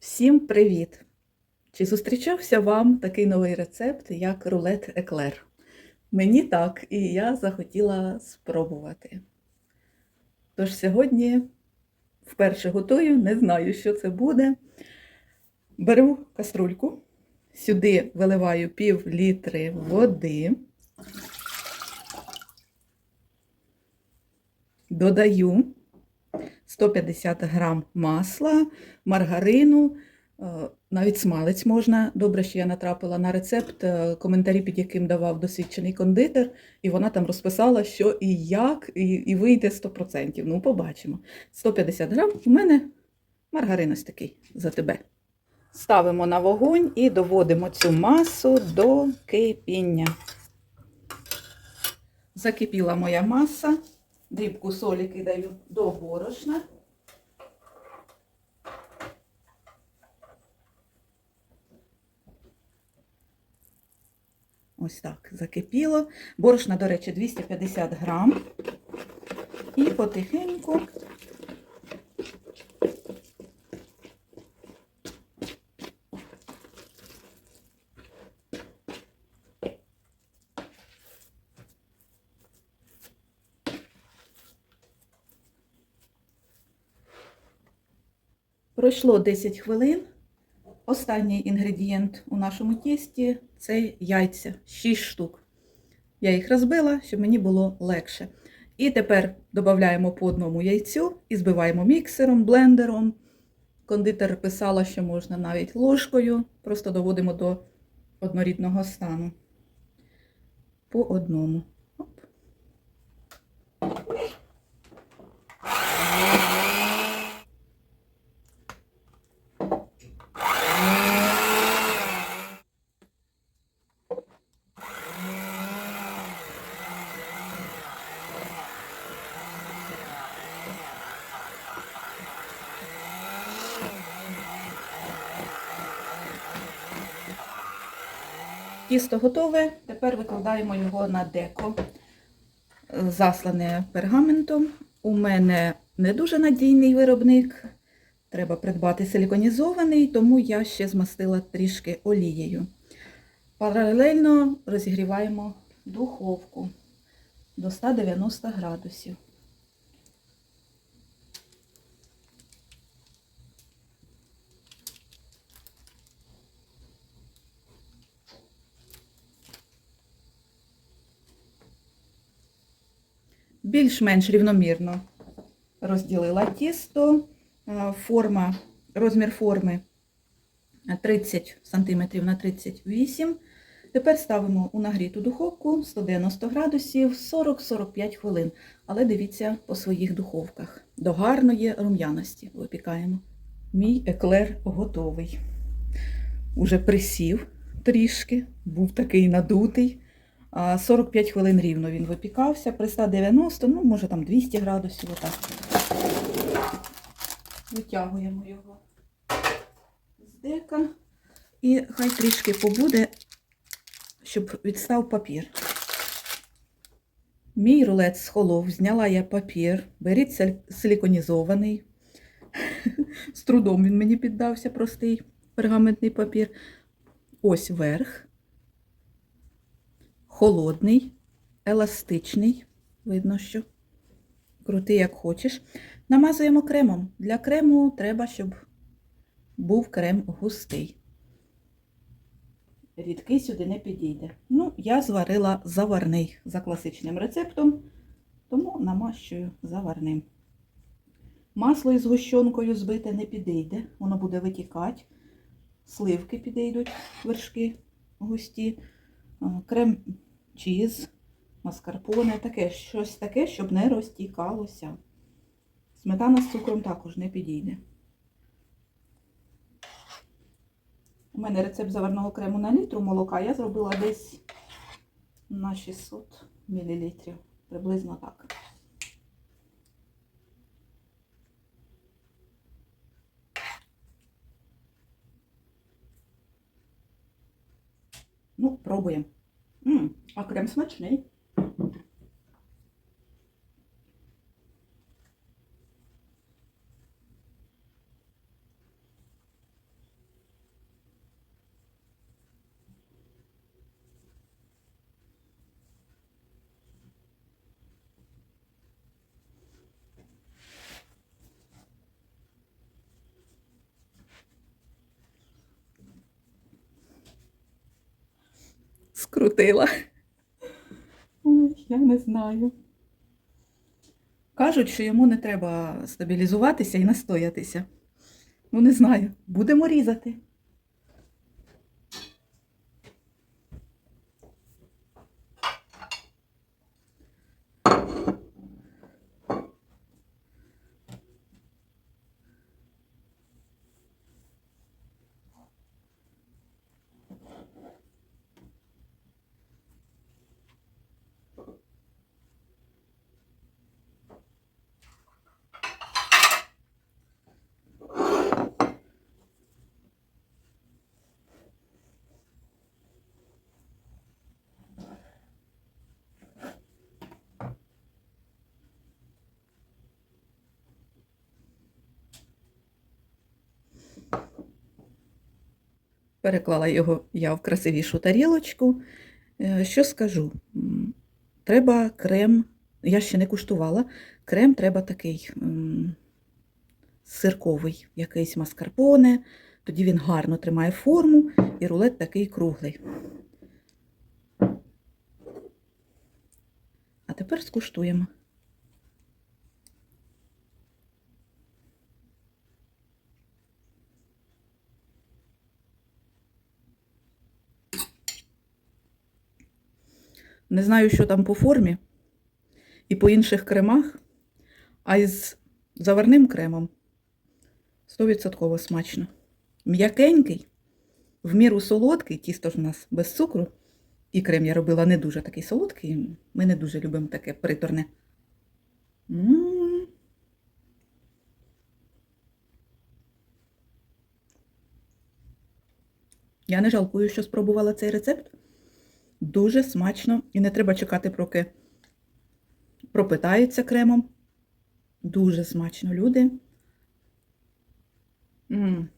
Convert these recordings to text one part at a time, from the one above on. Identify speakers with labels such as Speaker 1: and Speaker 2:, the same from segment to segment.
Speaker 1: Всім привіт! Чи зустрічався вам такий новий рецепт, як рулет еклер? Мені так, і я захотіла спробувати. Тож сьогодні вперше готую, не знаю, що це буде. Беру каструльку, сюди виливаю пів літри води, додаю 150 грам масла, маргарину, е, навіть смалець можна. Добре, що я натрапила на рецепт, е, коментарі, під яким давав досвідчений кондитер, і вона там розписала, що і як, і, і вийде 100%. Ну, побачимо. 150 грам. У мене маргарин ось такий за тебе. Ставимо на вогонь і доводимо цю масу до кипіння. Закипіла моя маса. Дрібку солі кидаю до борошна. Ось так закипіло. Борошна, до речі, 250 грам. І потихеньку Пройшло 10 хвилин. Останній інгредієнт у нашому тісті це яйця, 6 штук. Я їх розбила, щоб мені було легше. І тепер додаємо по одному яйцю і збиваємо міксером, блендером. Кондитер писала, що можна навіть ложкою. Просто доводимо до однорідного стану. По одному. Тісто готове. Тепер викладаємо його на деко, е, заслане пергаментом. У мене не дуже надійний виробник. Треба придбати силіконізований, тому я ще змастила трішки олією. Паралельно розігріваємо духовку до 190 градусів. Більш-менш рівномірно розділила тісто, Е, форма, розмір форми 30 см на 38 Тепер ставимо у нагріту духовку 190 градусів 40-45 хвилин. Але дивіться по своїх духовках. До гарної рум'яності випікаємо. Мій еклер готовий. Уже присів трішки, був такий надутий. А 45 хвилин рівно він випікався, при 190, ну, може там 200 градусів. Отак. Витягуємо його з дека. І хай трішки побуде, щоб відстав папір. Мій рулет схолов, зняла я папір, беріть силіконізований. З трудом він мені піддався, простий пергаментний папір. Ось верх холодний, еластичний, видно, що крути як хочеш. Намазуємо кремом. Для крему треба, щоб був крем густий. Рідкий сюди не підійде. Ну, я зварила заварний за класичним рецептом, тому намащую заварним. Масло із гущонкою збите не підійде, воно буде витікати. Сливки підійдуть, вершки густі. Крем чіз, маскарпоне, таке, щось таке, щоб не розтікалося. Сметана з цукром також не підійде. У мене рецепт заварного крему на літру молока. Я зробила десь на 600 мл. Приблизно так. A krem smačný. Skrutila. Я не знаю. Кажуть, що йому не треба стабілізуватися і настоятися. Ну, не знаю. Будемо різати. Переклала його я в красивішу тарілочку. Е, Що скажу? Треба крем, я ще не куштувала. Крем треба такий сирковий, якийсь маскарпоне. Тоді він гарно тримає форму і рулет такий круглий. А тепер скуштуємо. Не знаю, що там по формі і по інших кремах, а із заварним кремом 100% смачно. М'якенький, в міру солодкий, тісто ж у нас без цукру, і крем я робила не дуже такий солодкий. Ми не дуже любимо таке приторне. Я не жалкую, що спробувала цей рецепт. Дуже смачно і не треба чекати, поки пропитається кремом. Дуже смачно, люди. м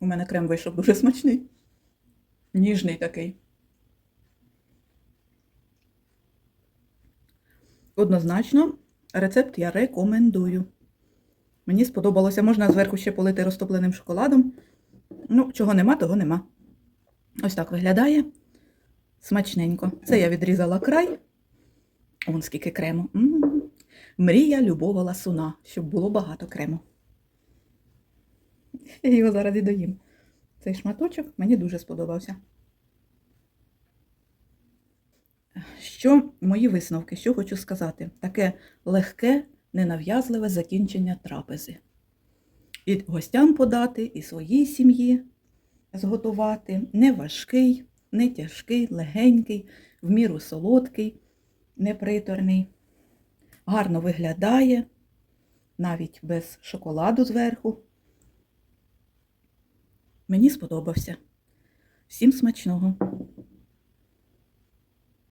Speaker 1: У мене крем вийшов дуже смачний. Ніжний такий. Однозначно, рецепт я рекомендую. Мені сподобалося, можна зверху ще полити розтопленим шоколадом. Ну, чого нема, того нема. Ось так виглядає. Смачненько. Це я відрізала край. Вон скільки крему. М. Мрія любого ласуна, щоб було багато крему. Я його зараз і доїм. Цей шматочок мені дуже сподобався. Що мої висновки, що хочу сказати? Таке легке, ненав'язливе закінчення трапези. І гостям подати, і своїй сім'ї зготувати. Не важкий, не тяжкий, легенький, в міру солодкий, неприторний. Гарно виглядає, навіть без шоколаду зверху. Мені сподобався. Всім смачного!